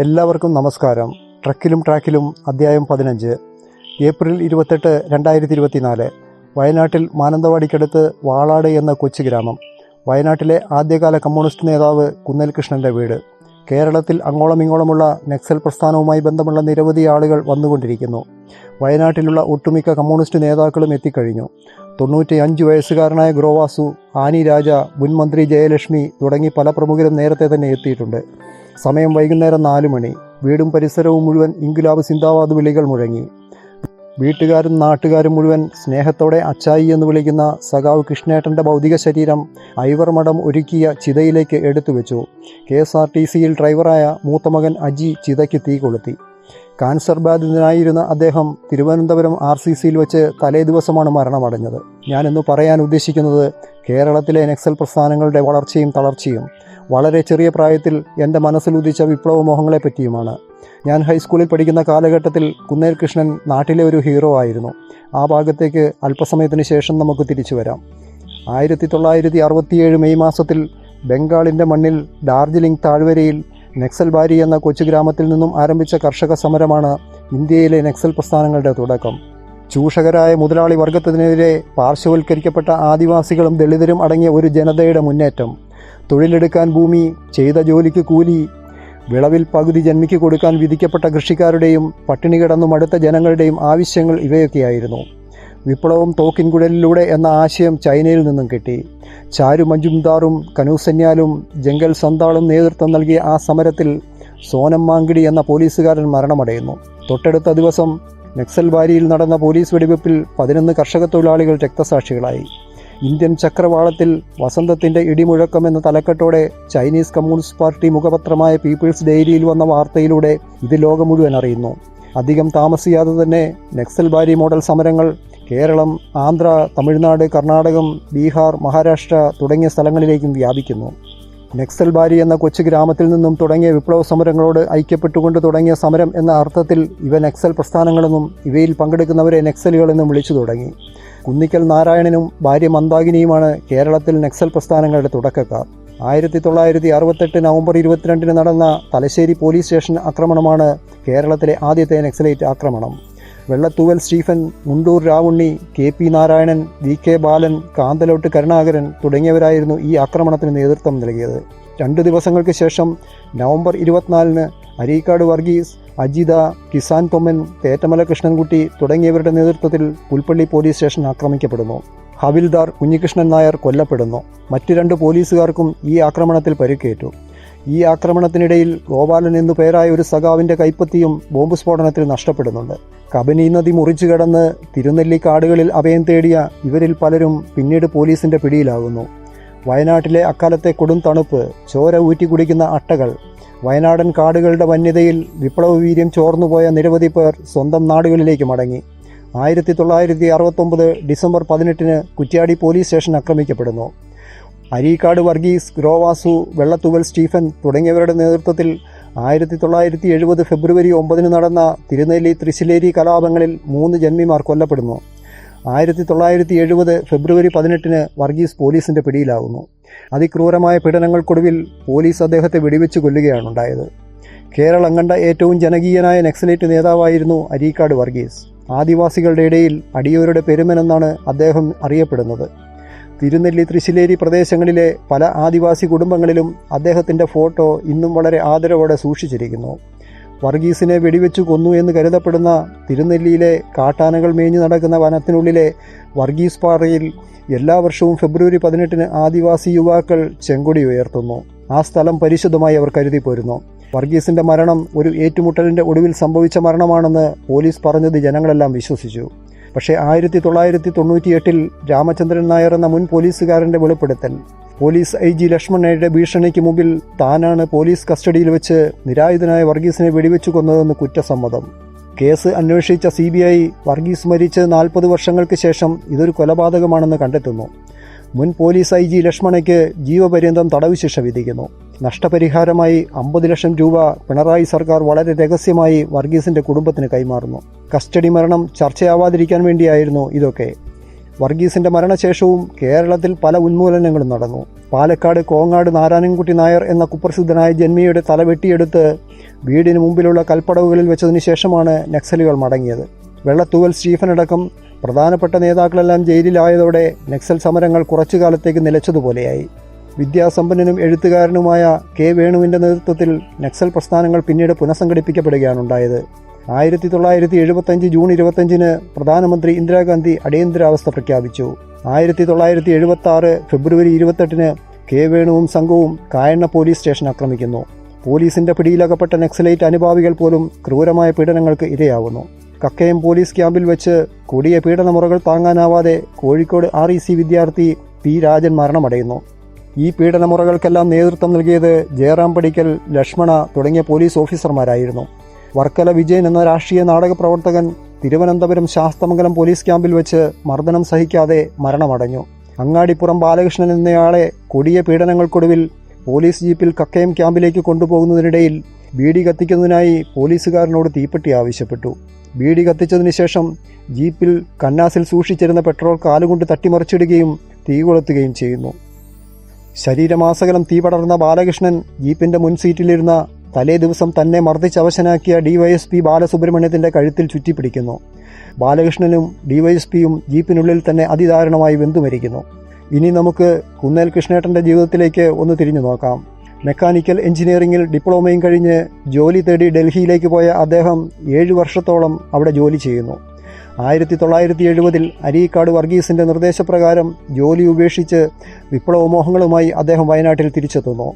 എല്ലാവർക്കും നമസ്കാരം. ട്രക്കിലും ട്രാക്കിലും അധ്യായം പതിനഞ്ച്. ഏപ്രിൽ ഇരുപത്തെട്ട് രണ്ടായിരത്തി ഇരുപത്തിനാല് വയനാട്ടിൽ മാനന്തവാടിക്കടുത്ത് വാളാട് എന്ന കൊച്ചു ഗ്രാമം. വയനാട്ടിലെ ആദ്യകാല കമ്മ്യൂണിസ്റ്റ് നേതാവ് കുന്നൽ കൃഷ്ണന്റെ വീട്. കേരളത്തിൽ അങ്ങോളമിങ്ങോളമുള്ള നക്സൽ പ്രസ്ഥാനവുമായി ബന്ധമുള്ള നിരവധി ആളുകൾ വന്നുകൊണ്ടിരിക്കുന്നു. വയനാട്ടിലുള്ള ഒട്ടുമിക്ക കമ്മ്യൂണിസ്റ്റ് നേതാക്കളും എത്തിക്കഴിഞ്ഞു. തൊണ്ണൂറ്റി അഞ്ച് വയസ്സുകാരനായ ഗ്രോവാസു ആനി രാജ മുൻമന്ത്രി ജയലക്ഷ്മി തുടങ്ങി പല പ്രമുഖരും നേരത്തെ തന്നെ എത്തിയിട്ടുണ്ട്. സമയം വൈകുന്നേരം നാല് മണി. വീടും പരിസരവും മുഴുവൻ ഇൻകുലാബ് സിന്ദാബാദ് വിളികൾ മുഴങ്ങി. വീട്ടുകാരും നാട്ടുകാരും മുഴുവൻ സ്നേഹത്തോടെ അച്ചായി എന്ന് വിളിക്കുന്ന സഖാവ് കൃഷ്ണേട്ടന്റെ ഭൗതിക ശരീരം ഐവർ മഠം ഒരുക്കിയ ചിതയിലേക്ക് എടുത്തു വെച്ചു കെ എസ് ആർ ടി സിയിൽ ഡ്രൈവറായ മൂത്തമകൻ അജി ചിതയ്ക്ക് തീ കൊളുത്തി. കാൻസർ ബാധിതനായിരുന്ന അദ്ദേഹം തിരുവനന്തപുരം ആർ സി സിയിൽ വെച്ച് തലേ ദിവസമാണ് മരണമടഞ്ഞത്. ഞാനിന്ന് പറയാൻ ഉദ്ദേശിക്കുന്നത് കേരളത്തിലെ നക്സൽ പ്രസ്ഥാനങ്ങളുടെ വളർച്ചയും തളർച്ചയും വളരെ ചെറിയ പ്രായത്തിൽ എന്റെ മനസ്സിലുദിച്ച വിപ്ലവമോഹങ്ങളെ വിപ്ലവ മോഹങ്ങളെ പറ്റിയുമാണ്. ഞാൻ ഹൈസ്കൂളിൽ പഠിക്കുന്ന കാലഘട്ടത്തിൽ കുന്നേൽ കൃഷ്ണൻ നാട്ടിലെ ഒരു ഹീറോ ആയിരുന്നു. ആ ഭാഗത്തേക്ക് അല്പസമയത്തിന് ശേഷം നമുക്ക് തിരിച്ചു വരാം. ആയിരത്തി തൊള്ളായിരത്തി അറുപത്തിയേഴ് മെയ് മാസത്തിൽ ബംഗാളിന്റെ മണ്ണിൽ ഡാർജിലിംഗ് താഴ്വരയിൽ നക്സൽബാരി എന്ന കൊച്ചു ഗ്രാമത്തിൽ നിന്നും ആരംഭിച്ച കർഷക സമരമാണ് ഇന്ത്യയിലെ നക്സൽ പ്രസ്ഥാനങ്ങളുടെ തുടക്കം. ചൂഷകരായ മുതലാളി വർഗത്തിനെതിരെ പാർശ്വവൽക്കരിക്കപ്പെട്ട ആദിവാസികളും ദളിതരും അടങ്ങിയ ഒരു ജനതയുടെ മുന്നേറ്റം. തൊഴിലെടുക്കാൻ ഭൂമി ചെയ്ത ജോലിക്ക് കൂലി വിളവിൽ പകുതി ജന്മിക്ക് കൊടുക്കാൻ വിധിക്കപ്പെട്ട കൃഷിക്കാരുടെയും പട്ടിണി കിടന്നു മടുത്ത ജനങ്ങളുടെയും ആവശ്യങ്ങൾ ഇവയൊക്കെയായിരുന്നു. വിപ്ലവം തോക്കിൻകുഴലിലൂടെ എന്ന ആശയം ചൈനയിൽ നിന്നും കിട്ടി. ചാരു മജുംദാറും കനൂസന്യാലും ജംഗൽ സന്താളും നേതൃത്വം നൽകിയ ആ സമരത്തിൽ സോനം മാങ്കിടി എന്ന പോലീസുകാരൻ മരണമടയുന്നു. തൊട്ടടുത്ത ദിവസം നക്സൽബാരിയിൽ നടന്ന പോലീസ് വെടിവെപ്പിൽ പതിനൊന്ന് കർഷക തൊഴിലാളികൾ രക്തസാക്ഷികളായി. ഇന്ത്യൻ ചക്രവാളത്തിൽ വസന്തത്തിന്റെ ഇടിമുഴക്കം എന്ന തലക്കെട്ടോടെ ചൈനീസ് കമ്മ്യൂണിസ്റ്റ് പാർട്ടി മുഖപത്രമായ പീപ്പിൾസ് ഡെയിലിയിൽ വന്ന വാർത്തയിലൂടെ ഇത് ലോകം മുഴുവൻ അറിയുന്നു. അധികം താമസിയാതെ തന്നെ നക്സൽബാരി മോഡൽ സമരങ്ങൾ കേരളം ആന്ധ്ര തമിഴ്നാട് കർണാടകം ബീഹാർ മഹാരാഷ്ട്ര തുടങ്ങിയ സ്ഥലങ്ങളിലേക്കും വ്യാപിക്കുന്നു. നക്സൽബാരി എന്ന കൊച്ചു ഗ്രാമത്തിൽ നിന്നും തുടങ്ങിയ വിപ്ലവ സമരങ്ങളോട് ഐക്യപ്പെട്ടുകൊണ്ട് തുടങ്ങിയ സമരം എന്ന അർത്ഥത്തിൽ ഇവ നക്സൽ പ്രസ്ഥാനങ്ങളെന്നും ഇവയിൽ പങ്കെടുക്കുന്നവരെ നക്സലുകളെന്നും വിളിച്ചു തുടങ്ങി. കുന്നിക്കൽ നാരായണനും ഭാര്യ മന്ദാകിനിയുമാണ് കേരളത്തിൽ നക്സൽ പ്രസ്ഥാനങ്ങളുടെ തുടക്കക്കാർ. ആയിരത്തി തൊള്ളായിരത്തി അറുപത്തെട്ട് നവംബർ ഇരുപത്തിരണ്ടിന് നടന്ന തലശ്ശേരി പോലീസ് സ്റ്റേഷൻ ആക്രമണമാണ് കേരളത്തിലെ ആദ്യത്തെ നക്സലേറ്റ് ആക്രമണം. Vellathooval Stephen Mundoor Ravunni K P Narayanan V K Balan Kanthalot Karunakaran തുടങ്ങിയവരായിരുന്നു ഈ ആക്രമണത്തിന് നേതൃത്വം നൽകിയത്. രണ്ടു ദിവസങ്ങൾക്ക് ശേഷം നവംബർ ഇരുപത്തിനാലിന് അരീക്കാട് വർഗീസ് അജിത കിസാൻ തൊമ്മൻ തേറ്റമല കൃഷ്ണൻകുട്ടി തുടങ്ങിയവരുടെ നേതൃത്വത്തിൽ പുൽപ്പള്ളി പോലീസ് സ്റ്റേഷൻ ആക്രമിക്കപ്പെടുന്നു. ഹവിൽദാർ കുഞ്ഞികൃഷ്ണൻ നായർ കൊല്ലപ്പെടുന്നു. മറ്റു രണ്ട് പോലീസുകാർക്കും ഈ ആക്രമണത്തിൽ പരിക്കേറ്റു. ഈ ആക്രമണത്തിനിടയിൽ ഗോപാലൻ എന്നു പേരായ ഒരു സഖാവിന്റെ കൈപ്പത്തിയും ബോംബ് സ്ഫോടനത്തിൽ നഷ്ടപ്പെടുന്നുണ്ട്. കബനി നദി മുറിച്ചു കടന്ന് തിരുനെല്ലി കാടുകളിൽ അഭയം തേടിയ ഇവരിൽ പലരും പിന്നീട് പോലീസിന്റെ പിടിയിലാകുന്നു. വയനാട്ടിലെ അക്കാലത്തെ കൊടും തണുപ്പ് ചോര ഊറ്റി കുടിക്കുന്ന അട്ടകൾ വയനാടൻ കാടുകളുടെ വന്യതയിൽ വിപ്ലവ വീര്യം ചോർന്നുപോയ നിരവധി പേർ സ്വന്തം നാടുകളിലേക്ക് മടങ്ങി. ആയിരത്തി തൊള്ളായിരത്തി അറുപത്തൊമ്പത് ഡിസംബർ പതിനെട്ടിന് കുറ്റ്യാടി പോലീസ് സ്റ്റേഷൻ ആക്രമിക്കപ്പെടുന്നു. അരീക്കാട് വർഗീസ് ഗ്രോവാസു വെള്ളത്തുവൽ സ്റ്റീഫൻ തുടങ്ങിയവരുടെ നേതൃത്വത്തിൽ ആയിരത്തി തൊള്ളായിരത്തി എഴുപത് ഫെബ്രുവരി ഒമ്പതിന് നടന്ന തിരുനെല്ലി തൃശ്ശിലേരി കലാപങ്ങളിൽ മൂന്ന് ജന്മിമാർ കൊല്ലപ്പെടുന്നു. ആയിരത്തി തൊള്ളായിരത്തി എഴുപത് ഫെബ്രുവരി പതിനെട്ടിന് വർഗീസ് പോലീസിന്റെ പിടിയിലാകുന്നു അതിക്രൂരമായ പീഡനങ്ങൾക്കൊടുവിൽ പോലീസ് അദ്ദേഹത്തെ വെടിവെച്ച് കൊല്ലുകയാണുണ്ടായത്. കേരളം കണ്ട ഏറ്റവും ജനകീയനായ നക്സലേറ്റ് നേതാവായിരുന്നു അരീക്കാട് വർഗീസ്. ആദിവാസികളുടെ ഇടയിൽ അടിയോരുടെ പെരുമനെന്നാണ് അദ്ദേഹം അറിയപ്പെടുന്നത്. തിരുനെല്ലി തൃശ്ശിലേരി പ്രദേശങ്ങളിലെ പല ആദിവാസി കുടുംബങ്ങളിലും അദ്ദേഹത്തിന്റെ ഫോട്ടോ ഇന്നും വളരെ ആദരവോടെ സൂക്ഷിച്ചിരിക്കുന്നു. വർഗീസിനെ വെടിവെച്ചു കൊന്നു എന്ന് കരുതപ്പെടുന്ന തിരുനെല്ലിയിലെ കാട്ടാനകൾ മേഞ്ഞു നടക്കുന്ന വനത്തിനുള്ളിലെ വർഗീസ് പാറയിൽ എല്ലാ വർഷവും ഫെബ്രുവരി പതിനെട്ടിന് ആദിവാസി യുവാക്കൾ ചെങ്കൊടി ഉയർത്തുന്നു. ആ സ്ഥലം പരിശുദ്ധമായി അവർ കരുതി പോരുന്നു വർഗീസിന്റെ മരണം ഒരു ഏറ്റുമുട്ടലിന്റെ ഒടുവിൽ സംഭവിച്ച മരണമാണെന്ന് പോലീസ് പറഞ്ഞത് ജനങ്ങളെല്ലാം വിശ്വസിച്ചു. പക്ഷേ ആയിരത്തി തൊള്ളായിരത്തി തൊണ്ണൂറ്റി എട്ടിൽ രാമചന്ദ്രൻ നായർ എന്ന മുൻ പോലീസുകാരന്റെ വെളിപ്പെടുത്തൽ. പോലീസ് ഐ ജി ലക്ഷ്മണയുടെ ഭീഷണിക്ക് മുമ്പിൽ താനാണ് പോലീസ് കസ്റ്റഡിയിൽ വെച്ച് നിരായുധനായ വർഗീസിനെ വെടിവെച്ചു കൊന്നതെന്ന് കുറ്റസമ്മതം. കേസ് അന്വേഷിച്ച സി ബി ഐ വർഗീസ് മരിച്ച് നാൽപ്പത് വർഷങ്ങൾക്ക് ശേഷം ഇതൊരു കൊലപാതകമാണെന്ന് കണ്ടെത്തുന്നു. മുൻ പോലീസ് ഐ ജി ലക്ഷ്മണയ്ക്ക് ജീവപര്യന്തം തടവ് ശിക്ഷ വിധിക്കുന്നു. നഷ്ടപരിഹാരമായി അമ്പത് ലക്ഷം രൂപ പിണറായി സർക്കാർ വളരെ രഹസ്യമായി വർഗീസിന്റെ കുടുംബത്തിന് കൈമാറുന്നു. കസ്റ്റഡി മരണം ചർച്ചയാവാതിരിക്കാൻ വേണ്ടിയായിരുന്നു ഇതൊക്കെ. വർഗീസിന്റെ മരണശേഷവും കേരളത്തിൽ പല ഉന്മൂലനങ്ങളും നടന്നു. പാലക്കാട് കോങ്ങാട് നാരായണൻകുട്ടി നായർ എന്ന കുപ്രസിദ്ധനായ ജന്മിയുടെ തല വെട്ടിയെടുത്ത് വീടിന് മുമ്പിലുള്ള കൽപ്പടവുകളിൽ വെച്ചതിന് ശേഷമാണ് നക്സലുകൾ മടങ്ങിയത്. വെള്ളത്തൂവൽ സ്റ്റീഫനടക്കം പ്രധാനപ്പെട്ട നേതാക്കളെല്ലാം ജയിലിലായതോടെ നക്സൽ സമരങ്ങൾ കുറച്ചു കാലത്തേക്ക് നിലച്ചതുപോലെയായി. വിദ്യാസമ്പന്നനും എഴുത്തുകാരനുമായ കെ വേണുവിന്റെ നേതൃത്വത്തിൽ നക്സൽ പ്രസ്ഥാനങ്ങൾ പിന്നീട് പുനഃസംഘടിപ്പിക്കപ്പെടുകയാണുണ്ടായത്. ആയിരത്തി തൊള്ളായിരത്തി എഴുപത്തഞ്ച് ജൂൺ ഇരുപത്തഞ്ചിന് പ്രധാനമന്ത്രി ഇന്ദിരാഗാന്ധി അടിയന്തരാവസ്ഥ പ്രഖ്യാപിച്ചു. ആയിരത്തി തൊള്ളായിരത്തി എഴുപത്തി ആറ് ഫെബ്രുവരി ഇരുപത്തെട്ടിന് കെ വേണുവും സംഘവും കായണ്ണ പോലീസ് സ്റ്റേഷൻ ആക്രമിക്കുന്നു. പോലീസിന്റെ പിടിയിലകപ്പെട്ട നക്സലൈറ്റ് അനുഭാവികൾ പോലും ക്രൂരമായ പീഡനങ്ങൾക്ക് ഇരയാവുന്നു. കക്കയം പോലീസ് ക്യാമ്പിൽ വെച്ച് കൂടിയ പീഡനമുറകൾ താങ്ങാനാവാതെ കോഴിക്കോട് ആർ വിദ്യാർത്ഥി പി രാജൻ മരണമടയുന്നു. ഈ പീഡനമുറകൾക്കെല്ലാം നേതൃത്വം നൽകിയത് ജയറാം പടിക്കൽ ലക്ഷ്മണ തുടങ്ങിയ പോലീസ് ഓഫീസർമാരായിരുന്നു. വർക്കല വിജയൻ എന്ന രാഷ്ട്രീയ നാടക പ്രവർത്തകൻ തിരുവനന്തപുരം ശാസ്തമംഗലം പോലീസ് ക്യാമ്പിൽ വെച്ച് മർദ്ദനം സഹിക്കാതെ മരണമടഞ്ഞു. അങ്ങാടിപ്പുറം ബാലകൃഷ്ണൻ എന്നയാളെ കൊടിയ പീഡനങ്ങൾക്കൊടുവിൽ പോലീസ് ജീപ്പിൽ കക്കയം ക്യാമ്പിലേക്ക് കൊണ്ടുപോകുന്നതിനിടയിൽ ബീഡി കത്തിക്കുന്നതിനായി പോലീസുകാരനോട് തീപ്പെട്ടി ആവശ്യപ്പെട്ടു. ബീഡി കത്തിച്ചതിന് ശേഷം ജീപ്പിൽ കന്നാസിൽ സൂക്ഷിച്ചിരുന്ന പെട്രോൾ കാലുകൊണ്ട് തട്ടിമറിച്ചിടുകയും തീ കൊളുത്തുകയും ചെയ്യുന്നു. ശരീരമാസകലം തീ പടർന്ന ബാലകൃഷ്ണൻ ജീപ്പിന്റെ മുൻ സീറ്റിലിരുന്ന തലേ ദിവസം തന്നെ മർദ്ദിച്ചവശനാക്കിയ ഡിവൈഎസ്പി ബാലസുബ്രഹ്മണ്യത്തിന്റെ കഴുത്തിൽ ചുറ്റിപ്പിടിക്കുന്നു. ബാലകൃഷ്ണനും ഡിവൈഎസ്പിയും ജീപ്പിനുള്ളിൽ തന്നെ അതിദാരുണമായി വെന്തുമരിക്കുന്നു. ഇനി നമുക്ക് കുന്നേൽ കൃഷ്ണേട്ടന്റെ ജീവിതത്തിലേക്ക് ഒന്ന് തിരിഞ്ഞു നോക്കാം. മെക്കാനിക്കൽ എഞ്ചിനീയറിംഗിൽ ഡിപ്ലോമയും കഴിഞ്ഞ് ജോലി തേടി ഡൽഹിയിലേക്ക് പോയ അദ്ദേഹം ഏഴു വർഷത്തോളം അവിടെ ജോലി ചെയ്യുന്നു. ആയിരത്തി തൊള്ളായിരത്തി എഴുപതിൽ അരീക്കാട് വർഗീസിന്റെ നിർദ്ദേശപ്രകാരം ജോലി ഉപേക്ഷിച്ച് വിപ്ലവമോഹങ്ങളുമായി അദ്ദേഹം വയനാട്ടിൽ തിരിച്ചെത്തുന്നു.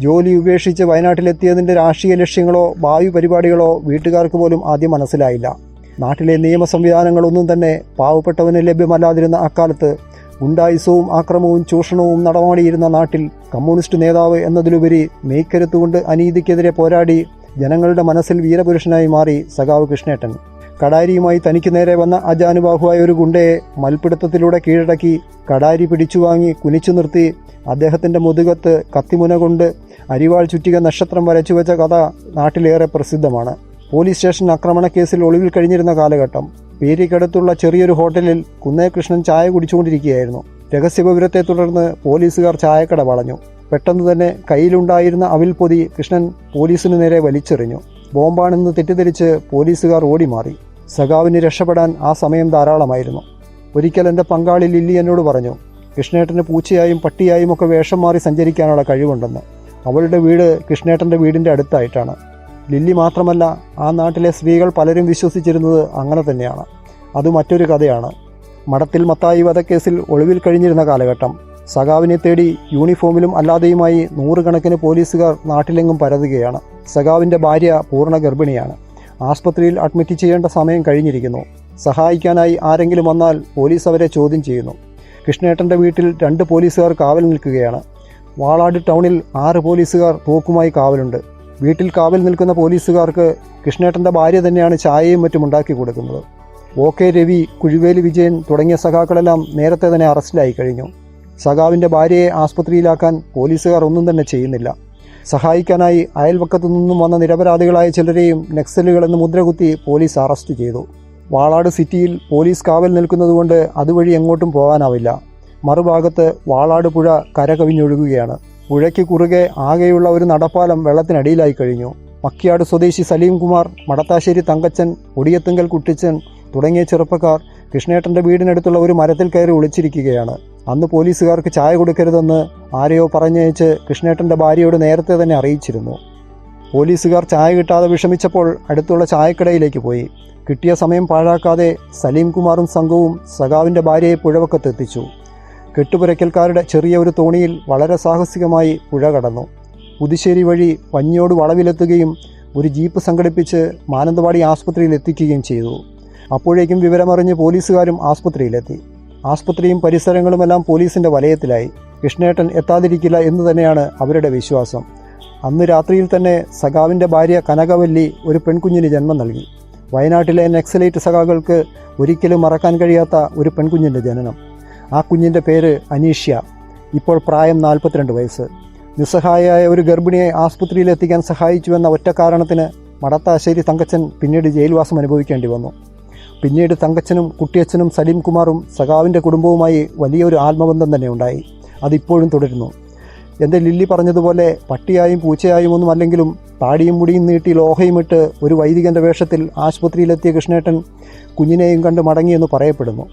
ജോലി ഉപേക്ഷിച്ച് വയനാട്ടിലെത്തിയതിന്റെ രാഷ്ട്രീയ ലക്ഷ്യങ്ങളോ ഭാവി പരിപാടികളോ വീട്ടുകാർക്ക് പോലും ആദ്യം മനസ്സിലായില്ല. നാട്ടിലെ നിയമ സംവിധാനങ്ങളൊന്നും തന്നെ പാവപ്പെട്ടവന് ലഭ്യമല്ലാതിരുന്ന അക്കാലത്ത് ഗുണ്ടായുസവും ആക്രമവും ചൂഷണവും നടമാടിയിരുന്ന നാട്ടിൽ കമ്മ്യൂണിസ്റ്റ് നേതാവ് എന്നതിലുപരി മെയ്ക്കരുത്തുകൊണ്ട് അനീതിക്കെതിരെ പോരാടി ജനങ്ങളുടെ മനസ്സിൽ വീരപുരുഷനായി മാറി സഖാവ് കൃഷ്ണേട്ടൻ. കടാരിയുമായി തനിക്ക് നേരെ വന്ന അജാനുബാഹുവായ ഒരു ഗുണ്ടയെ മൽപിടുത്തത്തിലൂടെ കീഴടക്കി കടാരി പിടിച്ചുവാങ്ങി കുനിച്ചു നിർത്തി അദ്ദേഹത്തിന്റെ മുതുകത്ത് കത്തിമുന കൊണ്ട് അരിവാൾ ചുറ്റിക നക്ഷത്രം വരച്ചു വെച്ച കഥ നാട്ടിലേറെ പ്രസിദ്ധമാണ്. പോലീസ് സ്റ്റേഷൻ ആക്രമണ കേസിൽ ഒളിവിൽ കഴിഞ്ഞിരുന്ന കാലഘട്ടം. പേരിക്കടുത്തുള്ള ചെറിയൊരു ഹോട്ടലിൽ കുന്നേകൃഷ്ണൻ ചായ കുടിച്ചുകൊണ്ടിരിക്കുകയായിരുന്നു. രഹസ്യവിവരത്തെ തുടർന്ന് പോലീസുകാർ ചായക്കട വളഞ്ഞു. പെട്ടെന്ന് തന്നെ കയ്യിലുണ്ടായിരുന്ന അവിൽ പൊതി കൃഷ്ണൻ പോലീസിനു നേരെ വലിച്ചെറിഞ്ഞു. ബോംബാണെന്ന് തെറ്റിദ്ധരിച്ച് പോലീസുകാർ ഓടിമാറി. സഖാവിന് രക്ഷപ്പെടാൻ ആ സമയം ധാരാളമായിരുന്നു. ഒരിക്കൽ എന്റെ പങ്കാളി ലില്ലി എന്നോട് പറഞ്ഞു കൃഷ്ണേട്ടന് പൂച്ചയായും പട്ടിയായും ഒക്കെ വേഷം മാറി സഞ്ചരിക്കാനുള്ള കഴിവുണ്ടെന്ന്. അവളുടെ വീട് കൃഷ്ണേട്ടന്റെ വീടിന്റെ അടുത്തായിട്ടാണ്. ലില്ലി മാത്രമല്ല ആ നാട്ടിലെ സ്ത്രീകൾ പലരും വിശ്വസിച്ചിരുന്നത് അങ്ങനെ തന്നെയാണ്. അത് മറ്റൊരു കഥയാണ്. മഠത്തിൽ മത്തായി വധക്കേസിൽ ഒളിവിൽ കഴിഞ്ഞിരുന്ന കാലഘട്ടം. സഖാവിനെ തേടി യൂണിഫോമിലും അല്ലാതെയുമായി നൂറുകണക്കിന് പോലീസുകാർ നാട്ടിലെങ്ങും പരതുകയാണ്. സഖാവിന്റെ ഭാര്യ പൂർണ ഗർഭിണിയാണ് ആസ്പത്രിയിൽ അഡ്മിറ്റ് ചെയ്യേണ്ട സമയം കഴിഞ്ഞിരിക്കുന്നു. സഹായിക്കാനായി ആരെങ്കിലും വന്നാൽ പോലീസ് അവരെ ചോദ്യം ചെയ്യുന്നു. കൃഷ്ണേട്ടന്റെ വീട്ടിൽ രണ്ട് പോലീസുകാർ കാവൽ നിൽക്കുകയാണ്. വാളാട് ടൗണിൽ ആറ് പോലീസുകാർ തോക്കുമായി കാവലുണ്ട്. വീട്ടിൽ കാവൽ നിൽക്കുന്ന പോലീസുകാർക്ക് കൃഷ്ണേട്ടന്റെ ഭാര്യ തന്നെയാണ് ചായയും മറ്റും ഉണ്ടാക്കി കൊടുക്കുന്നത്. ഒ കെ രവി കുഴുവേലി വിജയൻ തുടങ്ങിയ സഖാക്കളെല്ലാം നേരത്തെ തന്നെ അറസ്റ്റിലായി കഴിഞ്ഞു. സഖാവിന്റെ ഭാര്യയെ ആസ്പത്രിയിലാക്കാൻ പോലീസുകാർ ഒന്നും തന്നെ ചെയ്യുന്നില്ല. സഹായിക്കാനായി അയൽവക്കത്തു നിന്നും വന്ന നിരപരാധികളായ ചിലരെയും നക്സലുകളെന്ന് മുദ്രകുത്തി പോലീസ് അറസ്റ്റ് ചെയ്തു. വാളാട് സിറ്റിയിൽ പോലീസ് കാവൽ നിൽക്കുന്നതുകൊണ്ട് അതുവഴി എങ്ങോട്ടും പോകാനാവില്ല. മറുഭാഗത്ത് വാളാട് പുഴ കരകവിഞ്ഞൊഴുകുകയാണ്. പുഴയ്ക്ക് കുറുകെ ആകെയുള്ള ഒരു നടപ്പാലം വെള്ളത്തിനടിയിലായി കഴിഞ്ഞു. മക്കിയാട് സ്വദേശി സലീം കുമാർ മടത്താശ്ശേരി തങ്കച്ചൻ ഒടിയത്തുങ്കൽ കുട്ടിച്ചൻ തുടങ്ങിയ ചെറുപ്പക്കാർ കൃഷ്ണേട്ടന്റെ വീടിനടുത്തുള്ള ഒരു മരത്തിൽ കയറി ഒളിച്ചിരിക്കുകയാണ്. അന്ന് പോലീസുകാർക്ക് ചായ കൊടുക്കരുതെന്ന് ആരെയോ പറഞ്ഞയച്ച് കൃഷ്ണേട്ടന്റെ ഭാര്യയോട് നേരത്തെ തന്നെ അറിയിച്ചിരുന്നു. പോലീസുകാർ ചായ കിട്ടാതെ വിഷമിച്ചപ്പോൾ അടുത്തുള്ള ചായക്കടയിലേക്ക് പോയി. കിട്ടിയ സമയം പാഴാക്കാതെ സലീം കുമാറും സംഘവും സഖാവിന്റെ ഭാര്യയെ പുഴവക്കത്തെത്തിച്ചു. കെട്ടുപുരയ്ക്കൽക്കാരുടെ ചെറിയ ഒരു തോണിയിൽ വളരെ സാഹസികമായി പുഴ കടന്നു. പുതുശ്ശേരി വഴി വഞ്ഞിയോട് വളവിലെത്തുകയും ഒരു ജീപ്പ് സംഘടിപ്പിച്ച് മാനന്തവാടി ആസ്പത്രിയിൽ എത്തിക്കുകയും ചെയ്തു. അപ്പോഴേക്കും വിവരമറിഞ്ഞ് പോലീസുകാരും ആസ്പത്രിയിലെത്തി. ആസ്പത്രിയും പരിസരങ്ങളുമെല്ലാം പോലീസിന്റെ വലയത്തിലായി. കൃഷ്ണേട്ടൻ എത്താതിരിക്കില്ല എന്ന് തന്നെയാണ് അവരുടെ വിശ്വാസം. അന്ന് രാത്രിയിൽ തന്നെ സഖാവിന്റെ ഭാര്യ കനകവല്ലി ഒരു പെൺകുഞ്ഞിന് ജന്മം നൽകി. വയനാട്ടിലെ നക്സലൈറ്റ് സഖാക്കൾക്ക് ഒരിക്കലും മറക്കാൻ കഴിയാത്ത ഒരു പെൺകുഞ്ഞിന്റെ ജനനം. ആ കുഞ്ഞിന്റെ പേര് അനീഷ്യ. ഇപ്പോൾ പ്രായം നാൽപ്പത്തിരണ്ട് വയസ്സ്. നിസ്സഹായയായ ഒരു ഗർഭിണിയെ ആസ്പത്രിയിൽ എത്തിക്കാൻ സഹായിച്ചുവെന്ന ഒറ്റ കാരണത്തിന് മടത്താശ്ശേരി തങ്കച്ചൻ പിന്നീട് ജയിൽവാസം അനുഭവിക്കേണ്ടി വന്നു. പിന്നീട് തങ്കച്ചനും കുട്ടിയച്ഛനും സലീം കുമാറും സഖാവിന്റെ കുടുംബവുമായി വലിയൊരു ആത്മബന്ധം തന്നെ ഉണ്ടായി. അതിപ്പോഴും തുടരുന്നു. എന്റെ ലില്ലി പറഞ്ഞതുപോലെ പട്ടിയായും പൂച്ചയായും ഒന്നും അല്ലെങ്കിലും താടിയും മുടിയും നീട്ടി ലോഹയും ഇട്ട് ഒരു വൈദികന്റെ വേഷത്തിൽ ആശുപത്രിയിലെത്തിയ കൃഷ്ണേട്ടൻ കുഞ്ഞിനെയും കണ്ട് മടങ്ങിയെന്ന് പറയപ്പെടുന്നു.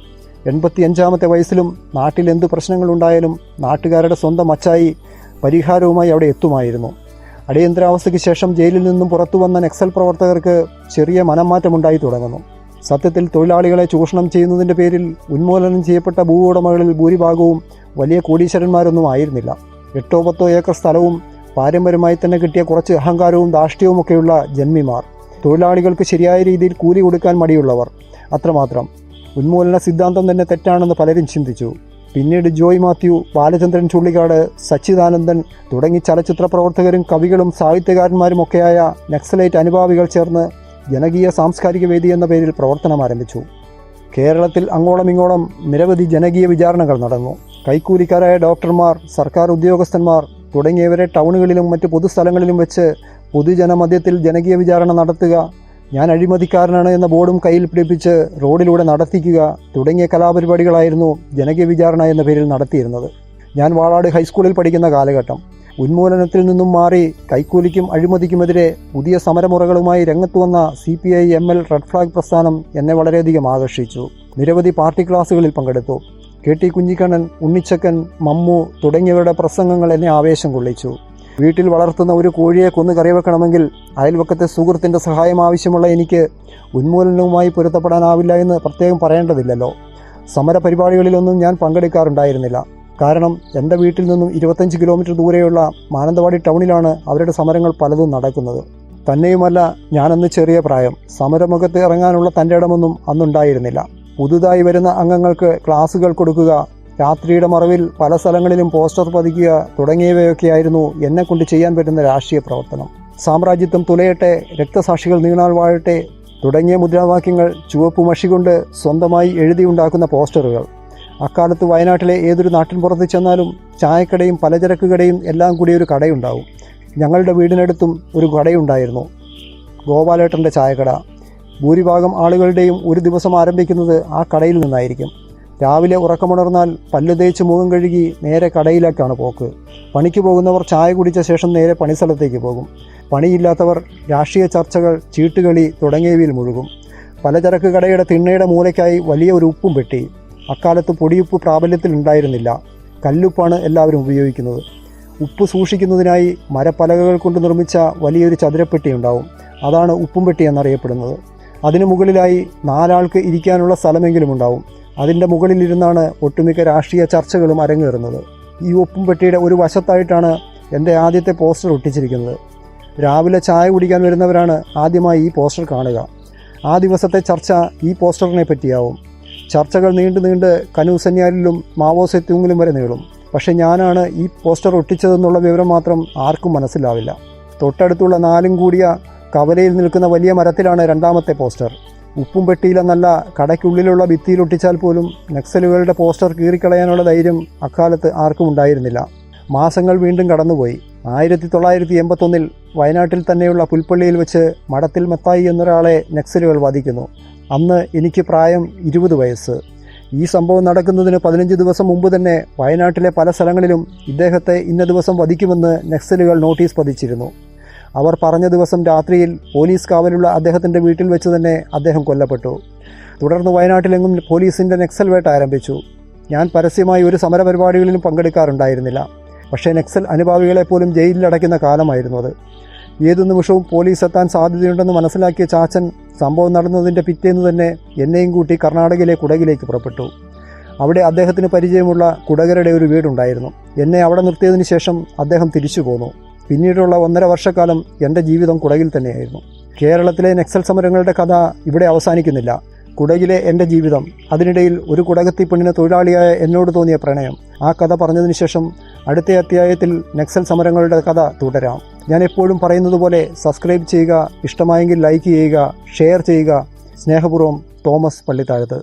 എൺപത്തിയഞ്ചാമത്തെ വയസ്സിലും നാട്ടിൽ എന്ത് പ്രശ്നങ്ങളുണ്ടായാലും നാട്ടുകാരുടെ സ്വന്തം അച്ചായി പരിഹാരവുമായി അവിടെ എത്തുമായിരുന്നു. അടിയന്തരാവസ്ഥയ്ക്ക് ശേഷം ജയിലിൽ നിന്നും പുറത്തു വന്ന നക്സൽ പ്രവർത്തകർക്ക് ചെറിയ മനംമാറ്റമുണ്ടായി തുടങ്ങുന്നു. സത്യത്തിൽ തൊഴിലാളികളെ ചൂഷണം ചെയ്യുന്നതിന്റെ പേരിൽ ഉന്മൂലനം ചെയ്യപ്പെട്ട ഭൂവുടമകളിൽ ഭൂരിഭാഗവും വലിയ കോടീശ്വരന്മാരൊന്നും ആയിരുന്നില്ല. എട്ടോ പത്തോ ഏക്കർ സ്ഥലവും പാരമ്പര്യമായി തന്നെ കിട്ടിയ കുറച്ച് അഹങ്കാരവും ധാർഷ്ട്യവുമൊക്കെയുള്ള ജന്മിമാർ. തൊഴിലാളികൾക്ക് ശരിയായ രീതിയിൽ കൂലി കൊടുക്കാൻ മടിയുള്ളവർ. അത്രമാത്രം. ഉന്മൂലന സിദ്ധാന്തം തന്നെ തെറ്റാണെന്ന് പലരും ചിന്തിച്ചു. പിന്നീട് ജോയ് മാത്യു ബാലചന്ദ്രൻ ചുള്ളിക്കാട് സച്ചിദാനന്ദൻ തുടങ്ങി ചലച്ചിത്ര പ്രവർത്തകരും കവികളും സാഹിത്യകാരന്മാരുമൊക്കെയായ നക്സലൈറ്റ് അനുഭാവികൾ ചേർന്ന് ജനകീയ സാംസ്കാരിക വേദി എന്ന പേരിൽ പ്രവർത്തനം ആരംഭിച്ചു. കേരളത്തിൽ അങ്ങോളം ഇങ്ങോളം നിരവധി ജനകീയ വിചാരണകൾ നടന്നു. കൈക്കൂലിക്കാരായ ഡോക്ടർമാർ സർക്കാർ ഉദ്യോഗസ്ഥന്മാർ തുടങ്ങിയവരെ ടൗണുകളിലും മറ്റ് പൊതുസ്ഥലങ്ങളിലും വെച്ച് പൊതുജനമധ്യത്തിൽ ജനകീയ വിചാരണ നടത്തുക ഞാൻ അഴിമതിക്കാരനാണ് എന്ന ബോർഡും കയ്യിൽ പിടിപ്പിച്ച് റോഡിലൂടെ നടത്തിക്കുക തുടങ്ങിയ കലാപരിപാടികളായിരുന്നു ജനകീയ വിചാരണ എന്ന പേരിൽ നടത്തിയിരുന്നത്. ഞാൻ വാളാട് ഹൈസ്കൂളിൽ പഠിക്കുന്ന കാലഘട്ടം. ഉന്മൂലനത്തിൽ നിന്നും മാറി കൈക്കൂലിക്കും അഴിമതിക്കുമെതിരെ പുതിയ സമരമുറകളുമായി രംഗത്തു വന്ന C P I M L red flag പ്രസ്ഥാനം എന്നെ വളരെയധികം ആകർഷിച്ചു. നിരവധി പാർട്ടി ക്ലാസുകളിൽ പങ്കെടുത്തു. കെ ടി കുഞ്ഞിക്കണ്ണൻ ഉണ്ണിച്ചക്കൻ മമ്മു തുടങ്ങിയവരുടെ പ്രസംഗങ്ങൾ എന്നെ ആവേശം കൊള്ളിച്ചു. വീട്ടിൽ വളർത്തുന്ന ഒരു കോഴിയെ കൊന്നു കറിവെക്കണമെങ്കിൽ അയൽവക്കത്തെ സുഹൃത്തിന്റെ സഹായം ആവശ്യമുള്ള എനിക്ക് ഉന്മൂലനവുമായി പൊരുത്തപ്പെടാനാവില്ല എന്ന് പ്രത്യേകം പറയേണ്ടതില്ലല്ലോ. സമര പരിപാടികളിലൊന്നും ഞാൻ പങ്കെടുക്കാറുണ്ടായിരുന്നില്ല. കാരണം എന്റെ വീട്ടിൽ നിന്നും ഇരുപത്തഞ്ച് കിലോമീറ്റർ ദൂരെയുള്ള മാനന്തവാടി ടൗണിലാണ് അവരുടെ സമരങ്ങൾ പലതും നടക്കുന്നത്. തന്നെയുമല്ല ഞാനന്ന് ചെറിയ പ്രായം. സമരമുഖത്ത് ഇറങ്ങാനുള്ള തന്റെ ഇടമൊന്നും അന്നുണ്ടായിരുന്നില്ല. പുതുതായി വരുന്ന അംഗങ്ങൾക്ക് ക്ലാസുകൾ കൊടുക്കുക രാത്രിയുടെ മറവിൽ പല സ്ഥലങ്ങളിലും പോസ്റ്റർ പതിക്കുക തുടങ്ങിയവയൊക്കെയായിരുന്നു എന്നെ കൊണ്ട് ചെയ്യാൻ പറ്റുന്ന രാഷ്ട്രീയ പ്രവർത്തനം. സാമ്രാജ്യത്വം തുലയട്ടെ രക്തസാക്ഷികൾ നീണാൾ വാഴട്ടെ തുടങ്ങിയ മുദ്രാവാക്യങ്ങൾ ചുവപ്പ് മഷി കൊണ്ട് സ്വന്തമായി എഴുതിയുണ്ടാക്കുന്ന പോസ്റ്ററുകൾ. അക്കാലത്ത് വയനാട്ടിലെ ഏതൊരു നാട്ടിൻപുറത്ത് ചെന്നാലും ചായക്കടയും പലചരക്ക് കടയും എല്ലാം കൂടി ഒരു കടയുണ്ടാവും. ഞങ്ങളുടെ വീടിനടുത്തും ഒരു കടയുണ്ടായിരുന്നു. ഗോപാലേട്ടന്റെ ചായക്കട. ഭൂരിഭാഗം ആളുകളുടെയും ഒരു ദിവസം ആരംഭിക്കുന്നത് ആ കടയിൽ നിന്നായിരിക്കും. രാവിലെ ഉറക്കമുണർന്നാൽ പല്ല് തേച്ച് മുഖം കഴുകി നേരെ കടയിലേക്കാണ് പോക്ക്. പണിക്ക് പോകുന്നവർ ചായ കുടിച്ച ശേഷം നേരെ പണിസ്ഥലത്തേക്ക് പോകും. പണിയില്ലാത്തവർ രാഷ്ട്രീയ ചർച്ചകൾ ചീട്ടുകളി തുടങ്ങിയവയിൽ മുഴുകും. പലചരക്ക് കടയുടെ തിണ്ണയുടെ മൂലയ്ക്കായി വലിയ ഒരു ഉപ്പും പെട്ടി. അക്കാലത്ത് പൊടിയുപ്പ് പ്രാബല്യത്തിൽ ഉണ്ടായിരുന്നില്ല. കല്ലുപ്പാണ് എല്ലാവരും ഉപയോഗിക്കുന്നത്. ഉപ്പ് സൂക്ഷിക്കുന്നതിനായി മരപ്പലകകൾ കൊണ്ട് നിർമ്മിച്ച വലിയൊരു ചതുരപ്പെട്ടി ഉണ്ടാവും. അതാണ് ഉപ്പും പെട്ടി എന്നറിയപ്പെടുന്നത്. അതിനു മുകളിലായി നാലാൾക്ക് ഇരിക്കാനുള്ള സ്ഥലമെങ്കിലും ഉണ്ടാവും. അതിന്റെ മുകളിലിരുന്നാണ് ഒട്ടുമിക്ക രാഷ്ട്രീയ ചർച്ചകളും അരങ്ങേറുന്നത്. ഈ ഉപ്പും പെട്ടിയുടെ ഒരു വശത്തായിട്ടാണ് എന്റെ ആദ്യത്തെ പോസ്റ്റർ ഒട്ടിച്ചിരിക്കുന്നത്. രാവിലെ ചായ കുടിക്കാൻ വരുന്നവരാണ് ആദ്യമായി ഈ പോസ്റ്റർ കാണുക. ആ ദിവസത്തെ ചർച്ച ഈ പോസ്റ്ററിനെ പറ്റിയാവും. ചർച്ചകൾ നീണ്ടു നീണ്ട് കനൂസന്യാലിലും മാവോ സെത്യൂങ്ങിലും വരെ നീളും. പക്ഷെ ഞാനാണ് ഈ പോസ്റ്റർ ഒട്ടിച്ചതെന്നുള്ള വിവരം മാത്രം ആർക്കും മനസ്സിലാവില്ല. തൊട്ടടുത്തുള്ള നാലും കൂടിയ കവലയിൽ നിൽക്കുന്ന വലിയ മരത്തിലാണ് രണ്ടാമത്തെ പോസ്റ്റർ. ഉപ്പും പെട്ടിയിലെന്നല്ല കടയ്ക്കുള്ളിലുള്ള ഭിത്തിയിൽ ഒട്ടിച്ചാൽ പോലും നക്സലുകളുടെ പോസ്റ്റർ കീറിക്കളയാനുള്ള ധൈര്യം അക്കാലത്ത് ആർക്കും ഉണ്ടായിരുന്നില്ല. മാസങ്ങൾ വീണ്ടും കടന്നുപോയി. ആയിരത്തി തൊള്ളായിരത്തി എൺപത്തൊന്നിൽ വയനാട്ടിൽ തന്നെയുള്ള പുൽപ്പള്ളിയിൽ വെച്ച് മഠത്തിൽ മത്തായി എന്നൊരാളെ നക്സലുകൾ വധിക്കുന്നു അന്ന് എനിക്ക് പ്രായം ഇരുപത് വയസ്സ്. ഈ സംഭവം നടക്കുന്നതിന് പതിനഞ്ച് ദിവസം മുമ്പ് തന്നെ വയനാട്ടിലെ പല സ്ഥലങ്ങളിലും ഇദ്ദേഹത്തെ ഇന്ന ദിവസം വധിക്കുമെന്ന് നക്സലുകൾ നോട്ടീസ് പതിച്ചിരുന്നു. അവർ പറഞ്ഞ ദിവസം രാത്രിയിൽ പോലീസ് കാവലുള്ള അദ്ദേഹത്തിന്റെ വീട്ടിൽ വെച്ച് തന്നെ അദ്ദേഹം കൊല്ലപ്പെട്ടു. തുടർന്ന് വയനാട്ടിലെങ്ങും പോലീസിന്റെ നക്സൽ വേട്ട ആരംഭിച്ചു. ഞാൻ പരസ്യമായി ഒരു സമരപരിപാടികളിലും പങ്കെടുക്കാറുണ്ടായിരുന്നില്ല. പക്ഷേ നക്സൽ അനുഭാവികളെ പോലും ജയിലിലടയ്ക്കുന്ന കാലമായിരുന്നു അത്. ഏതു നിമിഷവും പോലീസ് എത്താൻ സാധ്യതയുണ്ടെന്ന് മനസ്സിലാക്കിയ ചാച്ചൻ സംഭവം നടന്നതിന്റെ പിറ്റേന്ന് തന്നെ എന്നെയും കൂട്ടി കർണാടകയിലെ കുടകിലേക്ക് പുറപ്പെട്ടു. അവിടെ അദ്ദേഹത്തിന് പരിചയമുള്ള കുടകരുടെ ഒരു വീടുണ്ടായിരുന്നു. എന്നെ അവിടെ നിർത്തിയതിനു ശേഷം അദ്ദേഹം തിരിച്ചു പോന്നു. പിന്നീടുള്ള ഒന്നര വർഷക്കാലം എന്റെ ജീവിതം കുടകിൽ തന്നെയായിരുന്നു. കേരളത്തിലെ നക്സൽ സമരങ്ങളുടെ കഥ ഇവിടെ അവസാനിക്കുന്നില്ല. കുടകിലെ എന്റെ ജീവിതം അതിനിടയിൽ ഒരു കുടകത്തി പെണ്ണിന് തൊഴിലാളിയായ എന്നോട് തോന്നിയ പ്രണയം. ആ കഥ പറഞ്ഞതിന് ശേഷം അടുത്ത അധ്യായത്തിൽ നക്സൽ സമരങ്ങളുടെ കഥ തുടരാം. ഞാൻ എപ്പോഴും പറയുന്നത് പോലെ സബ്സ്ക്രൈബ് ചെയ്യുക ഇഷ്ടമായെങ്കിൽ ലൈക്ക് ചെയ്യുക ഷെയർ ചെയ്യുക. സ്നേഹപൂർവം തോമസ് പള്ളിത്താഴത്ത്.